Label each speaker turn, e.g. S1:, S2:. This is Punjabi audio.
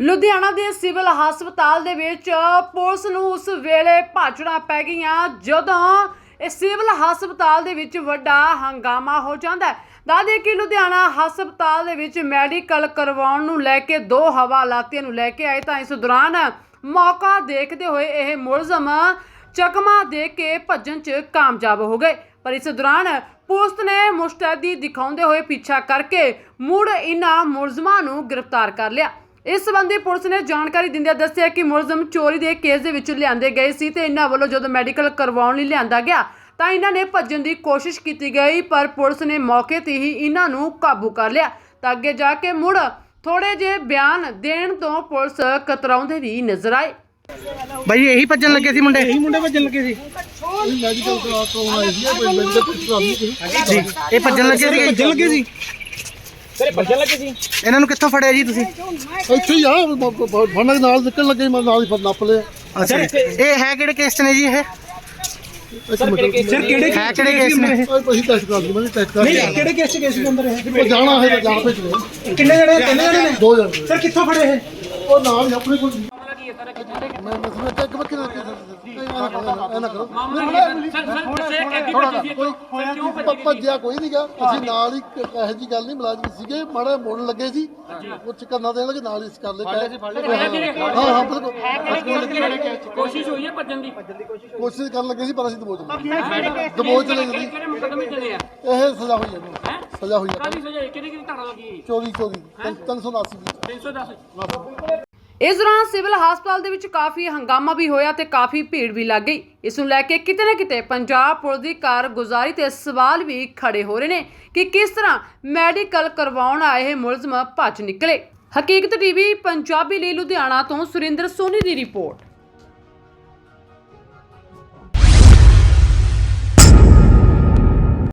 S1: ਲੁਧਿਆਣਾ ਦੇ ਸਿਵਲ ਹਸਪਤਾਲ ਦੇ ਵਿੱਚ ਪੁਲਿਸ ਨੂੰ ਉਸ ਵੇਲੇ ਭਾਜੜਾਂ ਪੈ ਗਈਆਂ ਜਦੋਂ ਇਹ ਸਿਵਲ ਹਸਪਤਾਲ ਦੇ ਵਿੱਚ ਵੱਡਾ ਹੰਗਾਮਾ ਹੋ ਜਾਂਦਾ ਹੈ। ਕਿ ਲੁਧਿਆਣਾ ਹਸਪਤਾਲ ਦੇ ਵਿੱਚ ਮੈਡੀਕਲ ਕਰਵਾਉਣ ਨੂੰ ਲੈ ਕੇ ਦੋ ਹਵਾਲਾਤੀਆਂ ਨੂੰ ਲੈ ਕੇ ਆਏ ਤਾਂ ਇਸ ਦੌਰਾਨ ਮੌਕਾ ਦੇਖਦੇ ਹੋਏ ਇਹ ਮੁਲਜ਼ਮ ਚਕਮਾ ਦੇ ਕੇ ਭੱਜਣ 'ਚ ਕਾਮਯਾਬ ਹੋ ਗਏ। ਪਰ ਇਸ ਦੌਰਾਨ ਪੁਲਿਸ ਨੇ ਮੁਸ਼ਤੈਦੀ ਦਿਖਾਉਂਦੇ ਹੋਏ ਪਿੱਛਾ ਕਰਕੇ ਮੁੜ ਇਨ੍ਹਾਂ ਮੁਲਜ਼ਮਾਂ ਨੂੰ ਗ੍ਰਿਫਤਾਰ ਕਰ ਲਿਆ। ਇਸ ਸੰਬੰਧੀ ਪੁਲਿਸ ਨੇ ਜਾਣਕਾਰੀ ਦਿੰਦਿਆਂ ਦੱਸਿਆ ਕਿ ਮੁਲਜ਼ਮ ਚੋਰੀ ਦੇ ਕੇਸ ਦੇ ਵਿੱਚ ਲਿਆਂਦੇ ਗਏ ਸੀ ਤੇ ਇਹਨਾਂ ਵੱਲੋਂ ਜਦੋਂ ਮੈਡੀਕਲ ਕਰਵਾਉਣ ਲਈ ਲਿਆਂਦਾ ਗਿਆ ਤਾਂ ਇਹਨਾਂ ਨੇ ਭੱਜਣ ਦੀ ਕੋਸ਼ਿਸ਼ ਕੀਤੀ ਗਈ ਪਰ ਪੁਲਿਸ ਨੇ ਮੌਕੇ ਤੇ ਹੀ ਇਹਨਾਂ ਨੂੰ ਕਾਬੂ ਕਰ ਲਿਆ। ਤਾਂ ਅੱਗੇ ਜਾ ਕੇ ਮੁੜ ਥੋੜੇ ਜਿਹੇ ਬਿਆਨ ਦੇਣ ਤੋਂ ਪੁਲਿਸ ਕਤਰਾਉਂਦੇ ਵੀ ਨਜ਼ਰ ਆਏ।
S2: ਭਾਈ ਇਹੀ ਭੱਜਣ ਲੱਗੇ ਸੀ ਮੁੰਡੇ?
S3: ਇਹੀ ਮੁੰਡੇ ਭੱਜਣ ਲੱਗੇ ਸੀ।
S4: ਮੈਡੀਕਲ ਕਰਾ ਤੋਂ ਆਈ ਸੀ ਕੋਈ ਮੈਡੀਕਲ ਕਰਾ ਨਹੀਂ ਸੀ।
S2: ਜੀ ਇਹ ਭੱਜਣ ਲੱਗੇ ਸੀ
S3: ਭੱਜਣ ਲੱਗੇ ਸੀ? ਸਰ ਭੱਜਣ ਲੱਗੇ ਸੀ
S2: ਇਹਨਾਂ ਨੂੰ ਕਿੱਥੋਂ ਫੜਿਆ ਜੀ ਤੁਸੀਂ?
S4: ਇੱਥੇ ਹੀ ਆ ਫੜਨ ਦੇ ਨਾਲ ਨਿਕਲਣ ਲੱਗੇ ਮੈਂ ਨਾਲ ਹੀ ਨੱਪ ਲਿਆ।
S2: ਅੱਛਾ। ਇਹ ਹੈ ਕਿਹੜੇ ਕੇਸ ਨੇ ਜੀ ਇਹ?
S3: ਸਰ ਕਿਹੜੇ
S2: ਹੈ ਕਿਹੜੇ ਕੇਸ ਨੇ?
S4: ਓਏ ਪਹੀ ਟੈਸਟ ਕਰ ਲਈ ਮੈਂ ਟੈਸਟ ਕਰ
S3: ਨਹੀਂ ਕਿਹੜੇ ਕੇਸ ਚ ਗਏ ਸੀ ਅੰਦਰ
S4: ਉਹ ਜਾਣਾ ਹੈ ਜਾਣ ਭੇਜ
S3: ਕਿੰਨੇ ਜਣੇ ਤਿੰਨ ਜਣੇ ਨੇ?
S4: ਦੋ ਜਣੇ।
S3: ਸਰ ਕਿੱਥੋਂ ਫੜੇ ਇਹ?
S4: ਉਹ ਨਾਲ ਹੀ ਆਪਣੇ ਕੋਲ। ਮੈਂ ਮਸਲਾ ਚੈੱਕ ਬੱਕੀ ਦਾ ਇਹ ਨਾ ਕਰੋ। ਭੱਜਿਆ ਕੋਈ ਨਹੀਂਗਾ ਅਸੀਂ ਨਾਲ ਹੀ ਇਹੋ ਜੀ ਗੱਲ ਨਹੀਂ ਮੁਲਾਜ਼ਮ ਸੀਗੇ। ਮਾੜੇ ਮੋੜਨ ਲੱਗੇ ਸੀ। ਉਹ ਚ ਕਰਨਾ ਦੇਣ ਲੱਗੇ ਨਾਲ ਹੀ ਕਰ ਲੈ ਹਾਂ ਹਾਂ ਬਿਲਕੁਲ।
S5: ਕੋਸ਼ਿਸ਼ ਹੋਈ ਹੈ ਭੱਜਣ ਦੀ।
S4: ਕੋਸ਼ਿਸ਼ ਕਰਨ ਲੱਗੇ ਸੀ ਪਰ ਅਸੀਂ ਦਬੋਚ ਲਏ ਦਬੋਚ ਲਏ ਜੀ
S5: ਕਿਹੜੇ ਮੁਕਦਮੇ ਚੱਲੇ ਆ?
S4: ਇਹ ਸਜ਼ਾ ਹੋਈ ਹੈ ਸਜ਼ਾ ਹੋਈ ਹੈ।
S5: ਕਾਦੀ ਸਜ਼ਾ ਕਿਹੜੀ ਕਿਹੜੀ ਧਾਰਾ ਲੱਗੀ
S4: ਚੋਰੀ ਚੋਰੀ 379 ਦੀ।
S5: 310
S1: ਇਸ ਦੌਰਾਨ ਸਿਵਲ ਹਸਪਤਾਲ ਦੇ ਵਿੱਚ ਕਾਫੀ ਹੰਗਾਮਾ ਵੀ ਹੋਇਆ ਤੇ ਕਾਫੀ ਭੀੜ ਵੀ ਲੱਗ ਗਈ। ਇਸ ਨੂੰ ਲੈ ਕੇ ਕਿਤੇ ਨਾ ਕਿਤੇ ਪੰਜਾਬ ਪੁਲਿਸ ਦੀ ਕਾਰਗੁਜ਼ਾਰੀ ਤੇ ਸਵਾਲ ਵੀ ਖੜੇ ਹੋ ਰਹੇ ਨੇ ਕਿ ਕਿਸ ਤਰ੍ਹਾਂ ਮੈਡੀਕਲ ਕਰਵਾਉਣ ਆਏ ਇਹ ਮੁਲਜ਼ਮ ਭੱਜ ਨਿਕਲੇ। ਹਕੀਕਤ ਟੀਵੀ, ਪੰਜਾਬੀ ਲਈ ਲੁਧਿਆਣਾ ਤੋਂ ਸੁਰਿੰਦਰ ਸੋਨੀ ਦੀ ਰਿਪੋਰਟ।